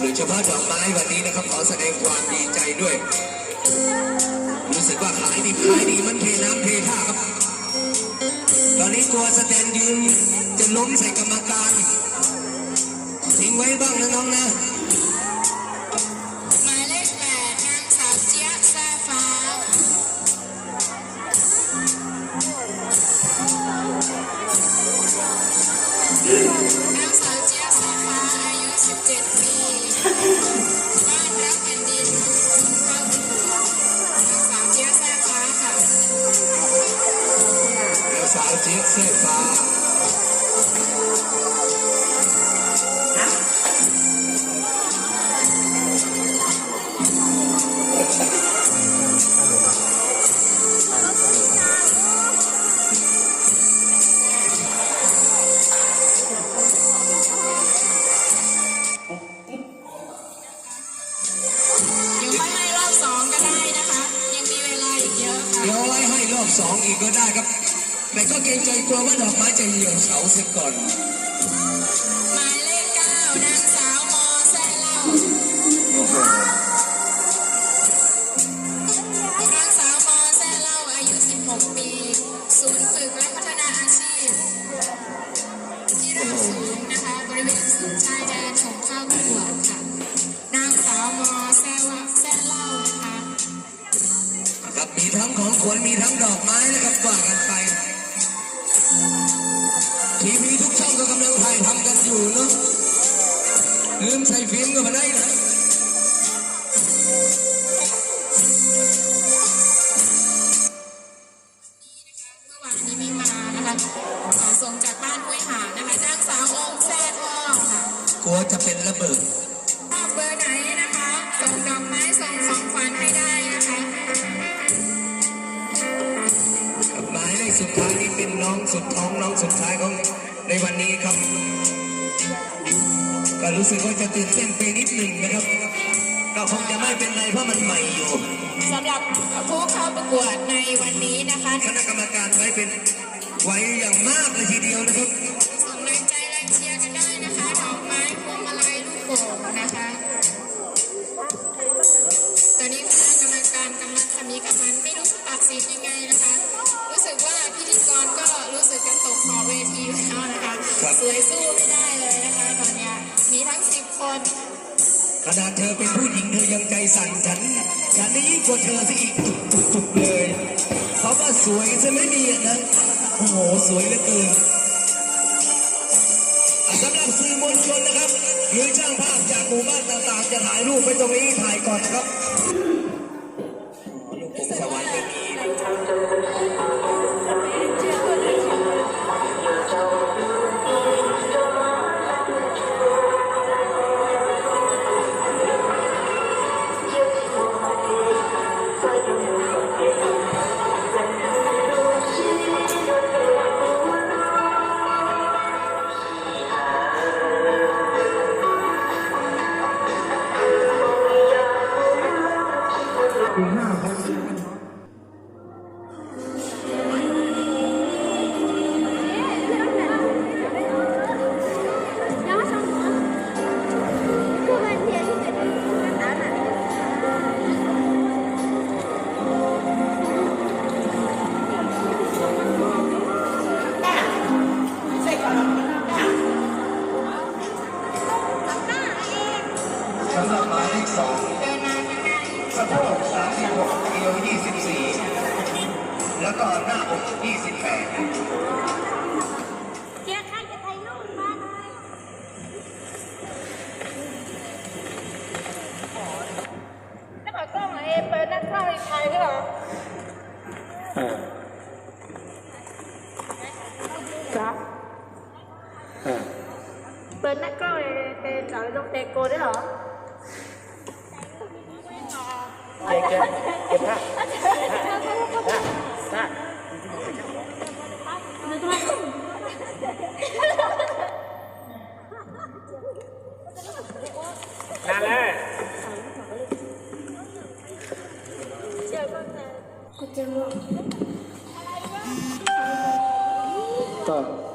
โดยเฉพาะดอกไม้วันนี้นะครับขอแสดงความดีใจด้วย รู้สึกว่าขายดีขายดีมันเทน้ำเทท่าครับตอนนี้กลัวสแตนยืนจะล้มใส่กรรมการทิ้งไว้บ้างนะน้องนะ เจี๊ยบเสื้อฟ้าอยู่ข้างในรอบสองก็ได้นะคะ ยังมีเวลาอีกเยอะค่ะ เดี๋ยวไว้ให้รอบสองอีกก็ได้ครับ แต่ก็เกรงใจกลัวว่าดอกไม้จะเหี่ยวเฉาเสียก่อน หมายเลขเก้านางสาวมอแซ่เล่าโอ้โหนางสาวมอแซ่เล่าอายุ 16 ปี ศูนย์ฝึกและพัฒนาอาชีพ ที่ราบสูงนะคะบริเวณศูนย์ชายแดนส่งเข้าประกวดค่ะ นางสาวมอแซ่วะแซ่เล่านะคะ ครับมีทั้งของขวัญมีทั้งดอกไม้นะครับว่ากันไป ลืมใส่ฟิล์มก็มาได้นะเมื่อวานนี้ไม่มานะคะขอส่งจากบ้านห้วยหางนะคะนางสาวองค์แซ่ทองค่ะกลัวจะเป็นระเบิดชอบเบอร์ไหนนะคะส่งดอกไม้ส่งของขวัญให้ได้นะคะหมายเลขสุดท้ายนี่เป็นน้องสุดท้องน้องสุดท้ายของในวันนี้ครับ ก็รู้สึกว่าจะตื่นเต้นไปนิดหนึ่งนะครับ ก็คงจะไม่เป็นไรเพราะมันใหม่อยู่สำหรับผู้เข้าประกวดในวันนี้นะคะ คณะกรรมการไว้เป็นไว้อย่างมากเลยทีเดียวนะครับ ขนาดเธอเป็นผู้หญิงเธอยังใจสั่นฉัน ฉันนี่ยิ่งกว่าเธอซะอีกจุกๆเลยเพราะว่าสวยจะไม่มีนะโอ้โหสวยเหลือเกินสำหรับสื่อมวลชนนะครับ หรือช่างภาพจากหมู่บ้านต่างๆ จะถ่ายรูปไปตรงนี้ถ่ายก่อนนะครับ สำหรับหมายเลขสองเดินมาข้างหน้าอีกสะโพก36กิโล24 แล้วก็หน้าอก28เจ๊ข้าจะถ่ายรูปมาหน่อยแล้วกล้องหน่อยเอเปิดนักข้าในไทยด้วยเหรอจ๊ะเปิดนักกล้องในเอจ่าลงเตโกด้วยเหรอ ก็บเก็บเก็บผ้าผ้านั่นแหละกูจะรู้ต่อ